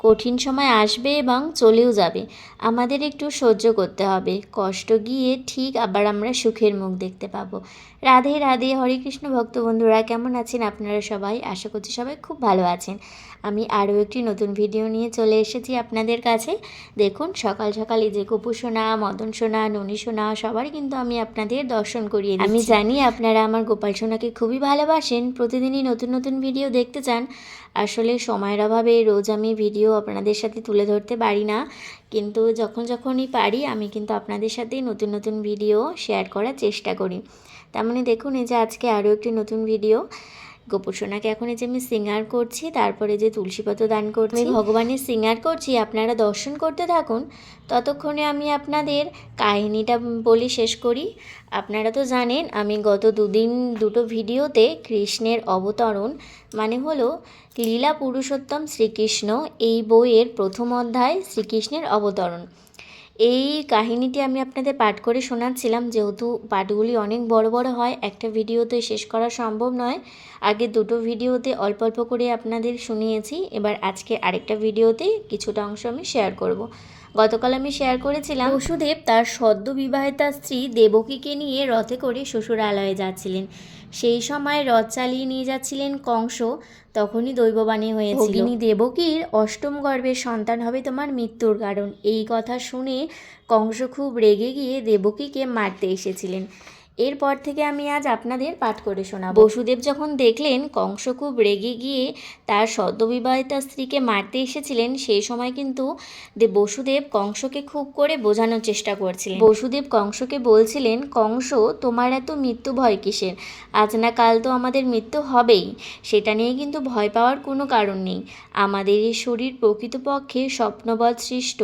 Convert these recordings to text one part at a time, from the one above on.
কঠিন সময় আসবে এবং চলেও যাবে। আমাদের একটু সহ্য করতে হবে। কষ্ট গিয়ে ঠিক আবার আমরা সুখের মুখ দেখতে পাবো। রাধে রাধে, হরে কৃষ্ণ ভক্ত বন্ধুরা, কেমন আছেন আপনারা সবাই? আশা করছি সবাই খুব ভালো আছেন। আমি আরও একটি নতুন ভিডিও নিয়ে চলে এসেছি আপনাদের কাছে। দেখুন, সকাল সকাল এই যে কপু সোনা, মদন সোনা, ননী সোনা সবারই কিন্তু আমি আপনাদের দর্শন করিয়ে আমি জানি আপনারা আমার গোপাল সোনাকে খুবই ভালোবাসেন। প্রতিদিনই নতুন নতুন ভিডিও দেখতে চান। আসলে সময়ের অভাবে রোজ আমি ভিডিও আপনাদের সাথে তুলে ধরতে পারি না। কিন্তু যখন যখনই পারি, আমি কিন্তু আপনাদের সাথে নতুন নতুন ভিডিও শেয়ার করার চেষ্টা করি। তার মানে দেখুন, এই যে আজকে আরও একটি নতুন ভিডিও গোপুসোনাকে এখন এই যে আমি সিঙ্গার করছি, তারপরে যে তুলসীপত্র দান করছি ভগবানের সিঙ্গার করছি, আপনারা দর্শন করতে থাকুন। ততক্ষণে আমি আপনাদের কাহিনীটা বলি, শেষ করি। আপনারা তো জানেন, আমি গত দুদিন দুটো ভিডিওতে কৃষ্ণের অবতরণ মানে হলো লীলা পুরুষোত্তম শ্রীকৃষ্ণ এই বইয়ের প্রথম অধ্যায় শ্রীকৃষ্ণের অবতরণ। এই কাহিনীটি আমি আপনাদের পাঠ করে শোনাচ্ছিলাম, যেহেতু পাঠগুলি অনেক বড় বড় হয়, একটা ভিডিওতে শেষ করা সম্ভব নয় আগে দুটো ভিডিওতে অল্প অল্প করে আপনাদের শুনিয়েছি, এবার আজকে আরেকটা ভিডিওতে কিছুটা অংশ আমি শেয়ার করব। গতকাল আমি শেয়ার করেছিলাম। বসুদেব তার সদ্য বিবাহিতা স্ত্রী দেবকীকে নিয়ে রথে করে শ্বশুরালয়ে যাচ্ছিলেন। সেই সময় রথ চালিয়ে নিয়ে যাচ্ছিলেন কংস তখনই দৈববাণী হয়েছিল। ভগিনী দেবকীর অষ্টম গর্ভের সন্তান হবে তোমার মৃত্যুর কারণ। এই কথা শুনে কংস খুব রেগে গিয়ে দেবকীকে মারতে এসেছিলেন। এরপর থেকে আমি আজ আপনাদের পাঠ করে শোনাব। বসুদেব যখন দেখলেন কংস খুব রেগে গিয়ে তার সদ্যবিবাহিতা স্ত্রীকে মারতে এসেছিলেন সেই সময় কিন্তু বসুদেব কংসকে খুব করে বোঝানোর চেষ্টা করছিলেন। বসুদেব কংসকে বলছিলেন, কংস, তোমার এত মৃত্যু ভয় কিসের? আজ না কাল তো আমাদের মৃত্যু হবেই। সেটা নিয়ে কিন্তু ভয় পাওয়ার কোনো কারণ নেই। আমাদের এই শরীর প্রকৃতপক্ষে স্বপ্নবৎ সৃষ্ট।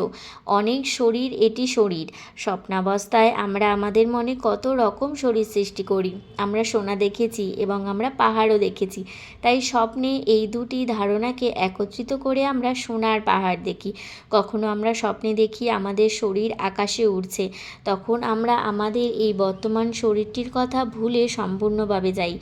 অনেক শরীর এটি শরীর। স্বপ্নাবস্থায় আমরা আমাদের মনে কত রকম শরীর সৃষ্টি করি। আমরা সোনা দেখেছি এবং আমরা পাহাড়ও দেখেছি। তাই স্বপ্নে এই দুটি ধারণাকে একত্রিত করে আমরা সোনার পাহাড় দেখি। কখনো আমরা স্বপ্নে দেখি আমাদের শরীর আকাশে উঠছে তখন আমরা আমাদের এই বর্তমান শরীরটির কথা ভুলে সম্পূর্ণভাবে যাই।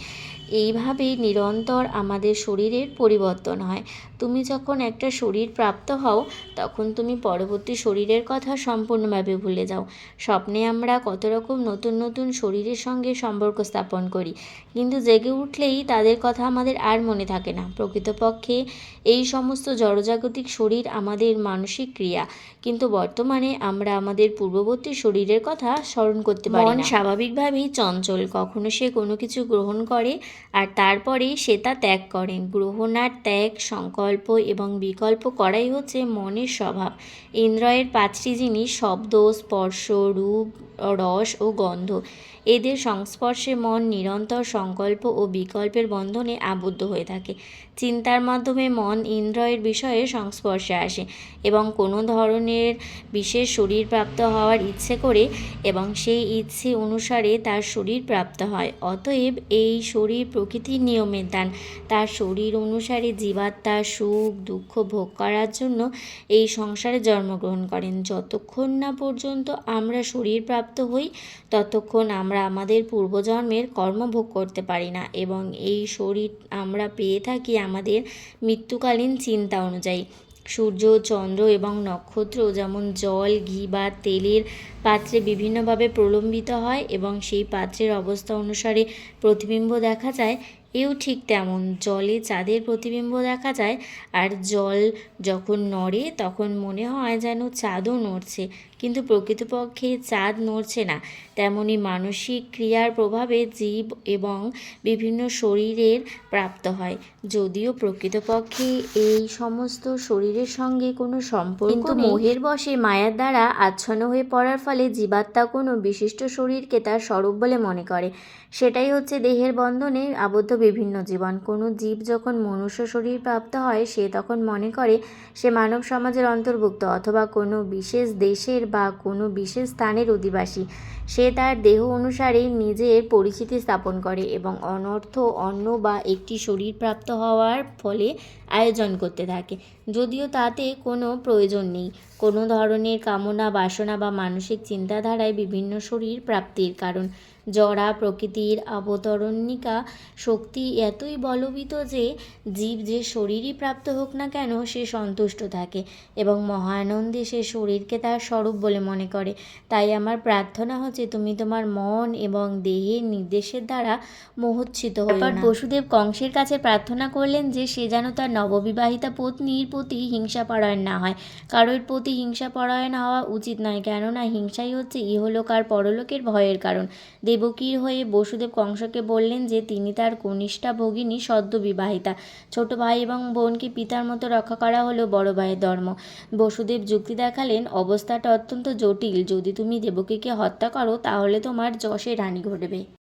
এইভাবেই নিরন্তর আমাদের শরীরের পরিবর্তন হয়। তুমি যখন একটা শরীর প্রাপ্ত হও, তখন তুমি পরবর্তী শরীরের কথা সম্পূর্ণভাবে ভুলে যাও। স্বপ্নে আমরা কত রকম নতুন নতুন শরীরের সঙ্গে সম্পর্ক স্থাপন করি, কিন্তু জেগে উঠলেই তাদের কথা আমাদের আর মনে থাকে না। প্রকৃতপক্ষে এই সমস্ত জড়জাগতিক শরীর আমাদের মানসিক ক্রিয়া, কিন্তু বর্তমানে আমরা আমাদের পূর্ববর্তী শরীরের কথা স্মরণ করতে পারি মন স্বাভাবিকভাবেই চঞ্চল, কখনো সে কোনো কিছু গ্রহণ করে আর তারপরে সে তা ত্যাগ করেন। গ্রহণার ত্যাগ, সংকল্প এবং বিকল্প করাই হচ্ছে মনের স্বভাব। ইন্দ্রয়ের পাঁচটি জিনিস, শব্দ, স্পর্শ, রূপ রস ও গন্ধ। এদের সংস্পর্শে মন নিরন্তর সংকল্প ও বিকল্পের বন্ধনে আবদ্ধ হয়ে থাকে। চিন্তার মাধ্যমে মন ইন্দ্রয়ের বিষয়ে সংস্পর্শে আসে এবং কোনো ধরনের বিশেষ শরীর প্রাপ্ত হওয়ার ইচ্ছে করে এবং সেই ইচ্ছে অনুসারে তার শরীর প্রাপ্ত হয়। অতএব এই শরীর প্রকৃতির নিয়মের দান। তার শরীর অনুসারে জীবাত্মা, সুখ, দুঃখ ভোগ করার জন্য এই সংসারে জন্মগ্রহণ করেন। যতক্ষণ না পর্যন্ত আমরা শরীর প্রাপ্ত হই, ততক্ষণ আমরা আমাদের পূর্বজন্মের কর্ম ভোগ করতে পারি না এবং এই শরীর আমরা পেয়ে থাকি আমাদের মৃত্যুকালীন চিন্তা অনুযায়ী। সূর্য, চন্দ্র এবং নক্ষত্র যেমন জল, ঘি বা তেলের পাত্রে বিভিন্নভাবে প্রলম্বিত হয় এবং সেই পাত্রের অবস্থা অনুসারে প্রতিবিম্ব দেখা যায় এও ঠিক তেমন। জলে চাঁদের প্রতিবিম্ব দেখা যায় আর জল যখন নড়ে তখন মনে হয় যেন চাঁদও নড়ছে। কিন্তু প্রকৃতপক্ষে চাঁদ নড়ছে না। তেমনি মানসিক ক্রিয়ার প্রভাবে জীব এবং বিভিন্ন শরীরের প্রাপ্ত হয়। যদিও প্রকৃতপক্ষে এই সমস্ত শরীরের সঙ্গে কোনো সম্পর্ক কিন্তু মোহের বশে মায়ার দ্বারা আচ্ছন্ন হয়ে পড়ার ফলে জীবাত্মা কোনো বিশিষ্ট শরীরকে তার স্বরূপ বলে মনে করে। সেটাই হচ্ছে দেহের বন্ধনে আবদ্ধ বিভিন্ন জীবন। কোনো জীব যখন মনুষ্য শরীর প্রাপ্ত হয়, সে তখন মনে করে সে মানব সমাজের অন্তর্ভুক্ত অথবা কোনো বিশেষ দেশের বা কোনো বিশেষ স্থানের অধিবাসী। সে তার দেহ অনুসারে নিজের পরিচিতি স্থাপন করে এবং অনর্থ অন্য বা একটি শরীর প্রাপ্ত হওয়ার ফলে আয়োজন করতে থাকে। যদিও তাতে কোনো প্রয়োজন নেই। কোনো ধরনের কামনা, বাসনা বা মানসিক চিন্তাধারায় বিভিন্ন শরীর প্রাপ্তির কারণ। জরা প্রকৃতির অবতরণিকা শক্তি এতই বলবিত যে জীব যে শরীরই প্রাপ্ত হোক না কেন সে সন্তুষ্ট থাকে এবং মহানন্দে সে শরীরকে তার স্বরূপ বলে মনে করে। তাই আমার প্রার্থনা হচ্ছে তুমি তোমার মন এবং দেহের নির্দেশের দ্বারা মোহচ্ছিত হয়ে বসুদেব কংসের কাছে প্রার্থনা করলেন যে সে যেন তার নববিবাহিতা পত্নীর প্রতি হিংসাপরায়ণ না হয়। কারোর প্রতি হিংসাপরায়ণ হওয়া উচিত নয় কেননা হিংসাই হচ্ছে ইহলোক আর পরলোকের ভয়ের কারণ। দেবকীর হয়ে বসুদেব কংসকে বললেন যে তিনি তার কনিষ্ঠা ভগিনী সদ্য বিবাহিতা ছোট ভাই এবং বোনকে পিতার মতো রক্ষা করা হলো বড় ভাইয়ের ধর্ম। বসুদেব যুক্তি দেখালেন, অবস্থাটা অত্যন্ত জটিল। যদি তুমি দেবকীকে হত্যা করো, তাহলে তোমার যশে রানী ঘটবে।